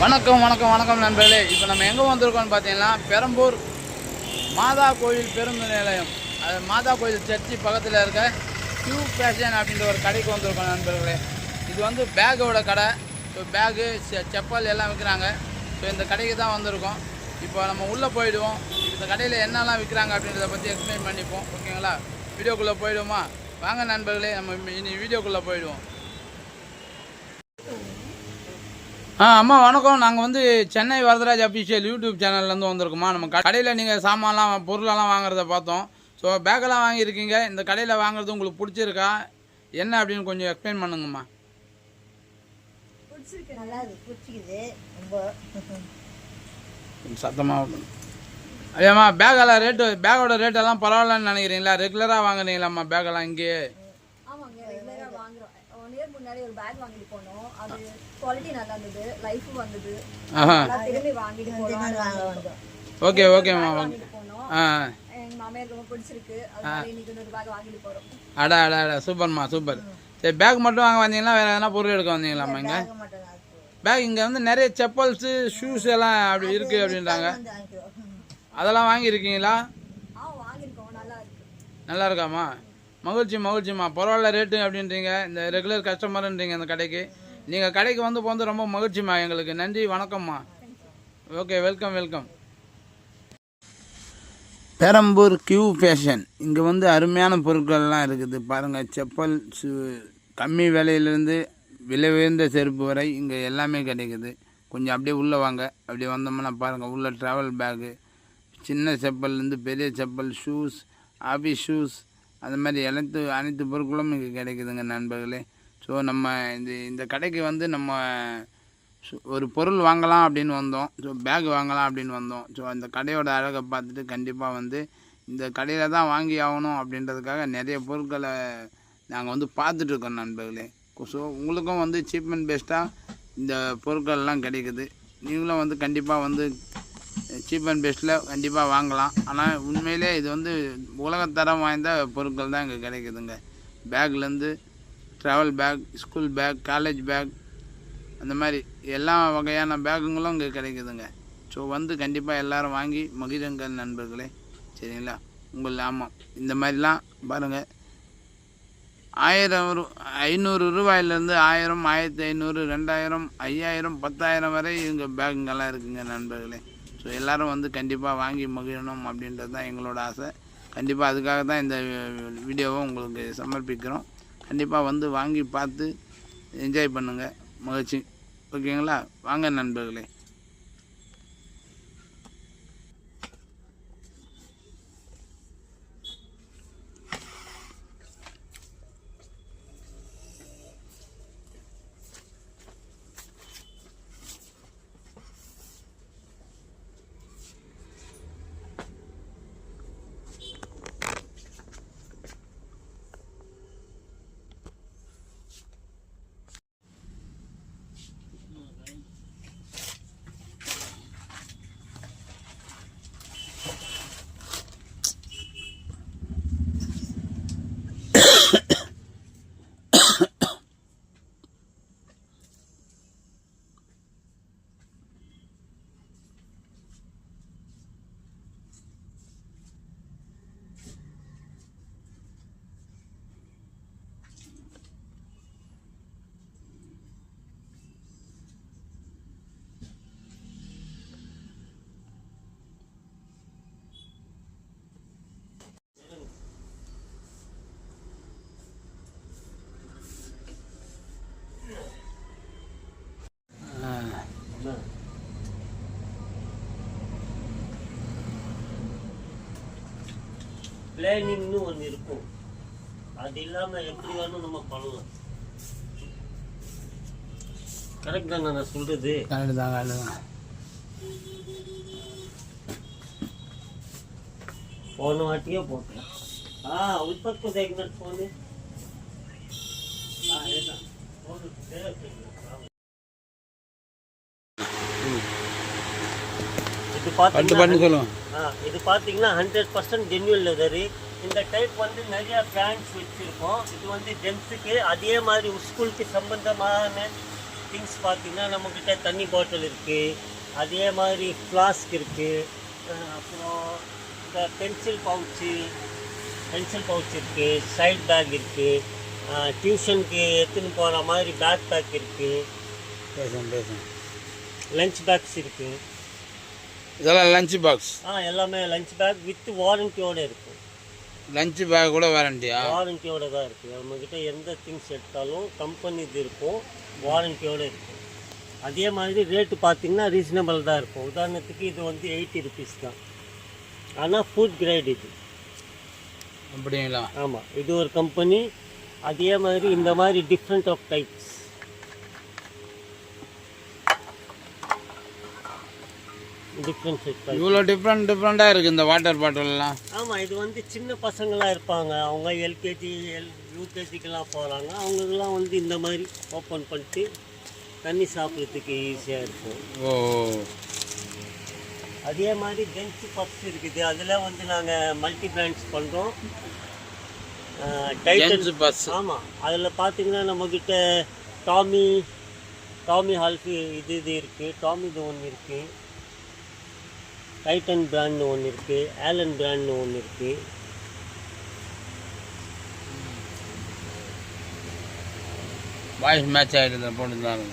வணக்கம் வணக்கம் வணக்கம் நண்பர்களே. இப்போ நம்ம எங்கே வந்திருக்கோம்னு பார்த்தீங்கன்னா பெரம்பூர் மாதா கோயில் பேருந்து நிலையம். அது மாதா கோயில் சர்ச்சி பக்கத்தில் இருக்க கியூ ஃபேஷன் அப்படின்ற ஒரு கடைக்கு வந்திருக்கோம் நண்பர்களே. இது வந்து பேக்கோட கடை. ஸோ பேகு செப்பல் எல்லாம் விற்கிறாங்க ஸோ இந்த கடைக்கு தான் வந்திருக்கோம். இப்போ நம்ம உள்ளே போயிடுவோம். இந்த கடையில் என்னெல்லாம் விற்கிறாங்க அப்படின்றத பற்றி எக்ஸ்பிளைன் பண்ணிப்போம். ஓகேங்களா? வீடியோக்குள்ளே போயிடுவோமா? வாங்க நண்பர்களே நம்ம இனி வீடியோக்குள்ளே போயிடுவோம். ஆ அம்மா வணக்கம். நாங்கள் வந்து சென்னை வரதராஜ் அஃபிஷியல் யூடியூப் சேனல்லேருந்து வந்திருக்கோம்மா. நம்ம கடையில் நீங்கள் சாமான்லாம் பொருளெல்லாம் வாங்குறத பார்த்தோம். ஸோ பேக்கெல்லாம் வாங்கியிருக்கீங்க. இந்த கடையில் வாங்குறது உங்களுக்கு பிடிச்சிருக்கா? என்ன அப்படின்னு கொஞ்சம் எக்ஸ்பிளைன் பண்ணுங்கம்மா. சத்தமாக ஐயாம்மா பேக்கெல்லாம் ரேட்டு பேக்கோட ரேட்டெல்லாம் பரவாயில்லன்னு நினைக்கிறீங்களா? ரெகுலராக வாங்குறீங்களாம்மா பேக்கெல்லாம் இங்கேயே? ஆமாங்க ரெகுலராக வாங்குறோம். ஒன் இயர் முன்னாடி ஒரு பேக் வாங்கிட்டு போனோம். அது குவாலிட்டி நல்லா இருந்தது லைஃப் வந்தது. திரும்பி வாங்கிட்டு ஓகே ஓகேம்மா ஆ. எங்க மாமியாருக்கு ரொம்ப பிடிச்சிருக்கு. அதனால இன்னைக்கு இன்னொரு பேக் வாங்கிட்டு போறோம். அடா அடா அடா. சூப்பர்மா சூப்பர் சரி பேக் மட்டும் வாங்க வந்தீங்களா? வேறு எதனா பொருள் எடுக்க வந்தீங்களாம்மா இங்கே. பேக் இங்கே வந்து நிறைய செப்பல்ஸு ஷூஸ் எல்லாம் அப்படி இருக்குது அப்படின்றாங்க. அதெல்லாம் வாங்கியிருக்கீங்களா? நல்லா இருக்கு. நல்லா இருக்காம்மா. மகிழ்ச்சி மகிழ்ச்சிம்மா. பரவாயில்ல ரேட்டு அப்படின்றீங்க. இந்த ரெகுலர் கஸ்டமருன்றீங்க இந்த கடைக்கு. நீங்கள் கடைக்கு வந்து போந்து ரொம்ப மகிழ்ச்சிம்மா எங்களுக்கு. நன்றி வணக்கம்மா. Okay welcome welcome Perambur Q fashion இங்கே வந்து அருமையான பொருட்கள்லாம் இருக்குது. பாருங்கள் செப்பல் சு கம்மி விலையிலேருந்து விலை உயர்ந்த செருப்பு வரை இங்கே எல்லாமே கிடைக்குது. கொஞ்சம் அப்படியே உள்ளே வாங்க. அப்படியே வந்தோம்னா பாருங்கள் உள்ள ட்ராவல் பேகு சின்ன செப்பல்லேருந்து பெரிய செப்பல் ஷூஸ் ஆஃபீஸ் ஷூஸ் அந்த மாதிரி அனைத்து அனைத்து பொருட்களும் இங்கே கிடைக்குதுங்க நண்பர்களே. ஸோ நம்ம இந்த இந்த கடைக்கு வந்து நம்ம சு- ஒரு பொருள் வாங்கலாம் அப்படின்னு வந்தோம். ஸோ பேக் வாங்கலாம் அப்படின்னு வந்தோம். ஸோ அந்த கடையோட அழகை பார்த்துட்டு கண்டிப்பாக வந்து இந்த கடையில் தான் வாங்கி ஆகணும் அப்படின்றதுக்காக நிறைய பொருட்களை நாங்கள் வந்து பார்த்துட்ருக்கோம் நண்பர்களே. ஸோ உங்களுக்கும் வந்து சீப் அண்ட் பெஸ்ட்டாக இந்த பொருட்கள்லாம் கிடைக்குது. நீங்களும் வந்து கண்டிப்பாக வந்து சீப் அண்ட் பெஸ்ட்டில் கண்டிப்பாக வாங்கலாம். ஆனால் உண்மையிலே இது வந்து உலகத்தரம் வாய்ந்த பொருட்கள் தான் இங்கே கிடைக்குதுங்க. பேக்லேருந்து travel bag school bag college bag அந்த மாதிரி எல்லா வகையான பேக்குங்களும் இங்கே கிடைக்குதுங்க. ஸோ வந்து கண்டிப்பாக எல்லாரும் வாங்கி மகிழுங்கள் நண்பர்களே. சரிங்களா? உங்கள் ஆமாம். இந்த மாதிரிலாம் பாருங்கள் ஆயிரம் ரூ ஐநூறு ரூபாயிலேருந்து ஆயிரம் ஆயிரத்தி ஐநூறு ரெண்டாயிரம் ஐயாயிரம் பத்தாயிரம் வரை இங்கே பேக்குங்கெல்லாம் இருக்குங்க நண்பர்களே. ஸோ எல்லோரும் வந்து கண்டிப்பாக வாங்கி மகிழணும் அப்படின்றது தான் எங்களோட ஆசை. கண்டிப்பாக அதுக்காக தான் இந்த வீடியோவை உங்களுக்கு சமர்ப்பிக்கிறோம். கண்டிப்பாக வந்து வாங்கி பார்த்து என்ஜாய் பண்ணுங்கள் மகிழ்ச்சி. ஓகேங்களா வாங்க நண்பர்களே. பிளானிங்னு ஒன்று இருக்கும். அது இல்லாமல் எப்படி வேணும் நம்ம பண்ணலாம். கரெக்ட் தானே நான் சொல்றது? கரெக்டு தான் கரெக்டு தான். போன வாட்டியே போட்டேன். ஆ உற்பத்தி தேக்கின ஃபோனு ஆ ஏதா ஃபோனு இது பட்டு பார்த்தீங்கன்னா பட்டு சொல்லுவோம். ஆ இது பார்த்தீங்கன்னா ஹண்ட்ரட் பர்சன்ட் ஜென்யூன் லெதரு இந்த டைப் வந்து நிறைய பிராண்ட்ஸ் வச்சுருக்கோம். இது வந்து ஜென்ஸுக்கு அதே மாதிரி ஸ்கூலுக்கு சம்பந்தமான திங்ஸ் பார்த்தீங்கன்னா நம்மக்கிட்ட தண்ணி பாட்டில் இருக்குது அதே மாதிரி ஃப்ளாஸ்க் இருக்குது அப்புறம் இந்த பென்சில் பவுச்சு பென்சில் பவுச் இருக்குது சைட் பேக் இருக்குது டியூஷனுக்கு எடுத்துன்னு போகிற மாதிரி பேக் பேக் இருக்குது பேசுங்க பேசுங்க லஞ்ச் பேக்ஸ் இருக்குது இதெல்லாம் லஞ்ச் பாக்ஸ் ஆ எல்லாமே லஞ்ச் பேக் வித் வாரண்டியோடு இருக்கும் லஞ்ச் பேக் கூட வாரண்டியா வாரண்டியோட தான் இருக்குது நம்மக்கிட்ட எந்த திங்ஸ் எடுத்தாலும் கம்பெனி இது இருக்கும். வாரண்டியோடு இருக்கும் அதே மாதிரி ரேட்டு பார்த்தீங்கன்னா ரீசனபிள் தான் இருக்கும். உதாரணத்துக்கு இது வந்து எயிட்டி ருபீஸ் தான். ஆனால் ஃபுட் கிரேட் இது. அப்படிங்களா? ஆமாம் இது ஒரு கம்பெனி அதே மாதிரி இந்த மாதிரி different of types different type இவ்வளோ டிஃப்ரெண்ட் டிஃப்ரெண்ட்டாக இருக்குது இந்த வாட்டர் பாட்டில்லாம் ஆமாம் இது வந்து சின்ன பசங்களாம் இருப்பாங்க. அவங்க எல்கேஜி எல் யூகேஜிக்கெல்லாம் போகிறாங்க அவங்களுக்குலாம் வந்து இந்த மாதிரி ஓப்பன் பண்ணிட்டு தண்ணி சாப்பிட்றதுக்கு ஈஸியாக இருக்கும். ஓ அதே மாதிரி பெஞ்ச் பப்ஸ் இருக்குது. அதில் வந்து நாங்கள் மல்டி பிராண்ட்ஸ் பண்ணுறோம் Bench bus. ஆமாம் அதில் பார்த்தீங்கன்னா நம்மக்கிட்ட டாமி டாமி ஹால்ஃபி இது இது இருக்குது டாமி இது ஒன்று இருக்குது டைட்டன் பிராண்ட்னு ஒன்று இருக்குது ஆலன் பிராண்ட்னு ஒன்று இருக்குது வாய்ஸ் மேட்ச் ஆகிட்டு போட்டுருந்தாங்க